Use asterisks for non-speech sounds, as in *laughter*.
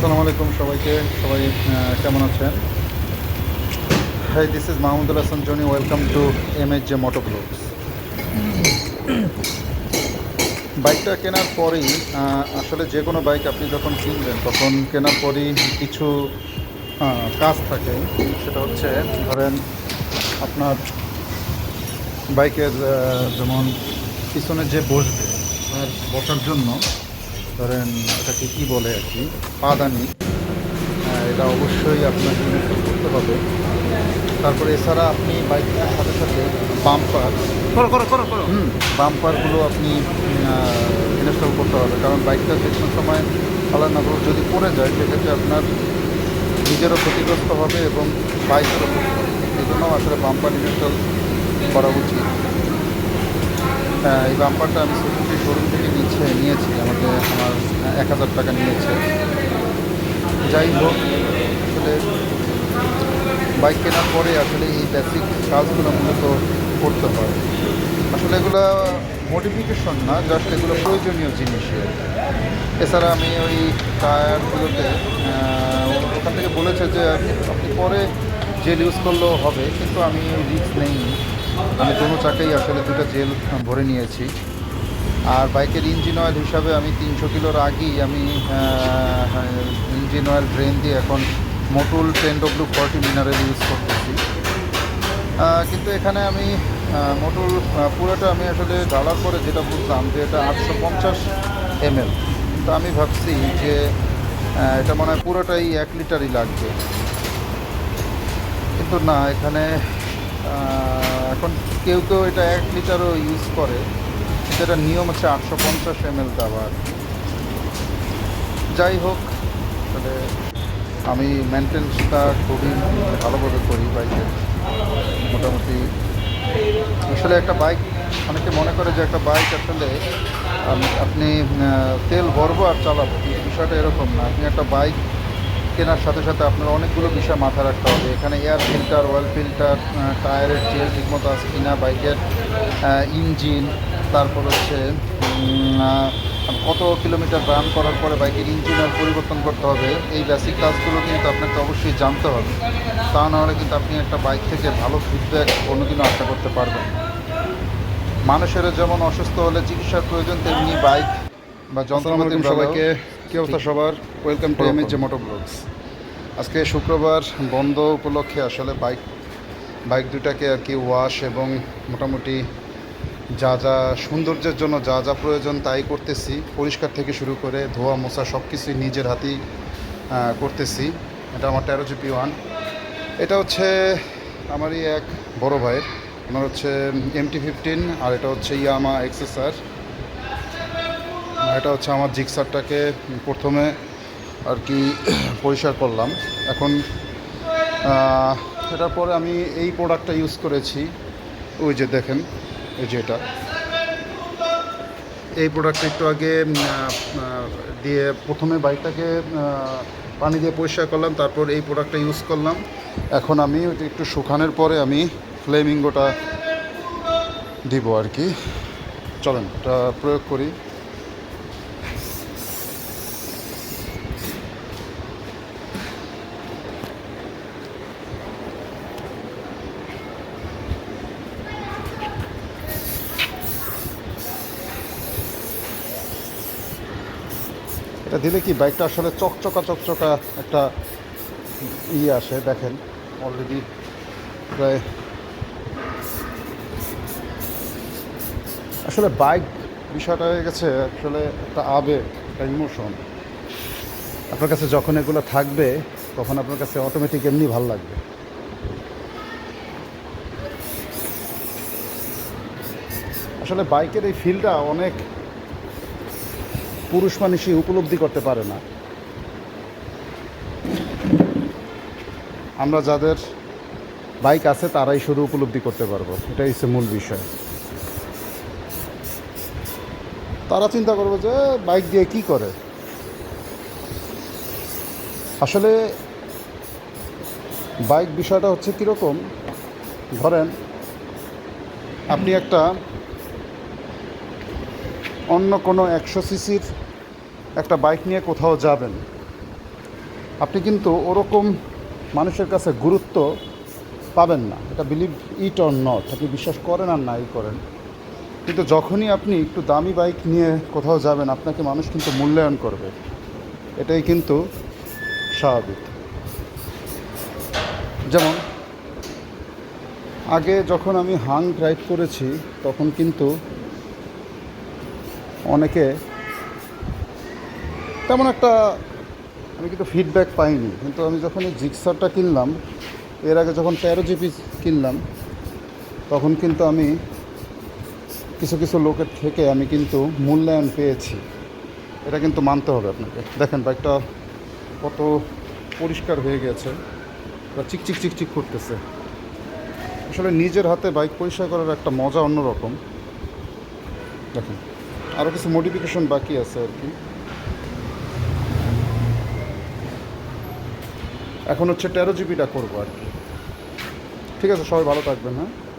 আসসালামু আলাইকুম সবাইকে। সবাই কেমন আছেন? Hi this is Mahmudul Hasan Jony welcome to M H J moto vlogs বাইকটা কেনার পরেই আসলে যে কোনো বাইক আপনি যখন কিনবেন, তখন কেনার পরেই কিছু কাজ থাকে। সেটা হচ্ছে, ধরেন আপনার বাইকের যেমন পিছনে যে বসবে তার বসার জন্য ধরেন এটাকে কী বলে আর কি পাদানি। আহ, এটা অবশ্যই আপনাকে ইনস্টল করতে হবে। তারপরে এছাড়া আপনি বাইকের সাথে সাথে বাম্পার হুম বাম্পারগুলো আপনি ইনস্টল করতে হবে। কারণ বাইকটা যে কোনো সময় আলাদা না যদি পড়ে যায় সেক্ষেত্রে আপনার নিজেরও ক্ষতিগ্রস্ত হবে এবং বাইকেরও ক্ষতি হবে। এই জন্য আসলে বাম্পার ইনস্টল করা উচিত। হ্যাঁ, এই বাম্পারটা আমি সুজুকি শোরুম থেকে নিচ্ছে নিয়েছি। এক হাজার টাকা নিয়েছে। যাই হোক, আসলে বাইক কেনার পরে আসলে এই বেসিক কাজগুলো মূলত করতে হয়। আসলে এগুলো মডিফিকেশন না জাস্ট এগুলো প্রয়োজনীয় জিনিস এছাড়া আমি ওই টায়ারগুলোতে ওখান থেকে বলেছে যে আপনি পরে জেল ইউজ করলেও হবে, কিন্তু আমি রিস্ক নেই আমি কোনো চাকাই আসলে দুটো জেল ভরে নিয়েছি। আর বাইকের ইঞ্জিন অয়েল হিসাবে আমি তিনশো কিলোর আগেই আমি ইঞ্জিন অয়েল ড্রেন দিয়ে এখন Motul ten W forty mineral use করতেছি। কিন্তু এখানে আমি মোটুল পুরোটা আমি আসলে ঢালার পরে যেটা বুঝলাম যে এটা আটশো পঞ্চাশ এমএল। কিন্তু আমি ভাবছি যে এটা মনে হয় পুরোটাই এক লিটারই লাগবে। কিন্তু না, এখানে এখন কেউ কেউ এটা এক লিটারও ইউজ করে। এটার নিয়ম হচ্ছে আটশো পঞ্চাশ এম এল কি। যাই হোক, তাহলে আমি মেনটেন্সটা খুবই ভালোভাবে করি বাইকের। মোটামুটি আসলে একটা বাইক, অনেকে মনে করে যে একটা বাইক আসলে আপনি তেল ভরবো আর চালাবো, কিন্তু বিষয়টা এরকম না। আপনি একটা বাইক কেনার সাথে সাথে আপনার অনেকগুলো বিষয় মাথায় রাখতে হবে। এখানে এয়ার ফিল্টার অয়েল ফিল্টার টায়ারের তেল ঠিকমতো আছে কিনা, বাইকের ইঞ্জিন তারপর হচ্ছে কত কিলোমিটার রান করার পরে বাইকের ইঞ্জিন অয়েল পরিবর্তন করতে হবে এই বেসিক কাজগুলো কিন্তু আপনাকে অবশ্যই জানতে হবে। তা নাহলে কিন্তু আপনি একটা বাইক থেকে ভালো ফিডব্যাক কোনোদিনও আশা করতে পারবেন। মানুষের যেমন অসুস্থ হলে চিকিৎসার প্রয়োজন তেমনি বাইক বা যন্ত্রপাতি সবাইকে। কি অবস্থা সবার? ওয়েলকাম টু এম যে মোটো ব্লগস আজকে শুক্রবার বন্ধ উপলক্ষে আসলে বাইক বাইক দুটাকে আর কি ওয়াশ এবং মোটামুটি যা যা সৌন্দর্যের জন্য যা যা প্রয়োজন তাই করতেছি। পরিষ্কার থেকে শুরু করে ধোয়া, মোছা সব কিছুই নিজের হাতেই করতেছি। এটা আমার তেরো জিপি ওয়ান। এটা হচ্ছে আমারই এক বড় ভাইয়ের। আমার হচ্ছে এমটি ফিফটিন আর এটা হচ্ছে ইয়ামা এক্সেসার এটা হচ্ছে আমার জিক্সারটাকে প্রথমে আর কি *clears throat* পরিষ্কার করলাম। এখন এটার পরে আমি এই প্রোডাক্টটা ইউজ করেছি। ওই যে দেখেন এই যে এটা। এই প্রোডাক্টটা একটু আগে দিয়ে প্রথমে বাইকটাকে পানি দিয়ে পরিষ্কার করলাম, তারপর এই প্রোডাক্টটা ইউজ করলাম। এখন আমি ওইটা একটু শুকানোর পরে আমি ফ্লেমিঙ্গোটা দিব আর কি। চলেন প্রয়োগ করি। এটা দিলে কি বাইকটা আসলে চকচকা চকচকা একটা ই আসে, দেখেন অলরেডি প্রায় আসলে বাইক বিষয়টা হয়ে গেছে আসলে একটা আবেগ, একটা ইমোশন আপনার কাছে যখন এগুলো থাকবে, তখন আপনার কাছে অটোমেটিক এমনি ভালো লাগবে। আসলে বাইকের এই ফিলটা অনেক পুরুষ মানুষই উপলব্ধি করতে পারে না। আমরা যাদের বাইক আছে, তারাই শুধু উপলব্ধি করতে পারব। এটাই হচ্ছে মূল বিষয়। তারা চিন্তা করবে যে, বাইক দিয়ে কি করে? আসলে বাইক বিষয়টা হচ্ছে কীরকম? ধরেন, আপনি একটা অন্য কোনো একশো সিসির একটা বাইক নিয়ে কোথাও যাবেন। আপনি কিন্তু ওরকম মানুষের কাছে গুরুত্ব পাবেন না। এটা বিলিভ ইট অর নট আপনি বিশ্বাস করেন আর নাই করেন। কিন্তু যখনই আপনি একটু দামি বাইক নিয়ে কোথাও যাবেন, আপনাকে মানুষ কিন্তু মূল্যায়ন করবে। এটাই কিন্তু স্বাভাবিক। যেমন, আগে যখন আমি হাং রাইড করেছি, তখন কিন্তু অনেকে তেমন একটা আমি কিন্তু ফিডব্যাক পাইনি। কিন্তু আমি যখন এই জিক্সারটা কিনলাম, এর আগে যখন তেরো জিবি কিনলাম, তখন কিন্তু আমি কিছু কিছু লোকের থেকে আমি কিন্তু মূল্যায়ন পেয়েছি। এটা কিন্তু মানতে হবে আপনাকে। দেখেন বাইকটা কত পরিষ্কার হয়ে গেছে বা চিকচিক চিকচিক করতেছে। আসলে নিজের হাতে বাইক পরিষ্কার করার একটা মজা অন্যরকম। দেখেন। আরও কিছু মডিফিকেশন বাকি আছে আর কি। এখন হচ্ছে তেরো জিবিটা করব আর কি। ঠিক আছে, সবাই ভালো থাকবেন হ্যাঁ?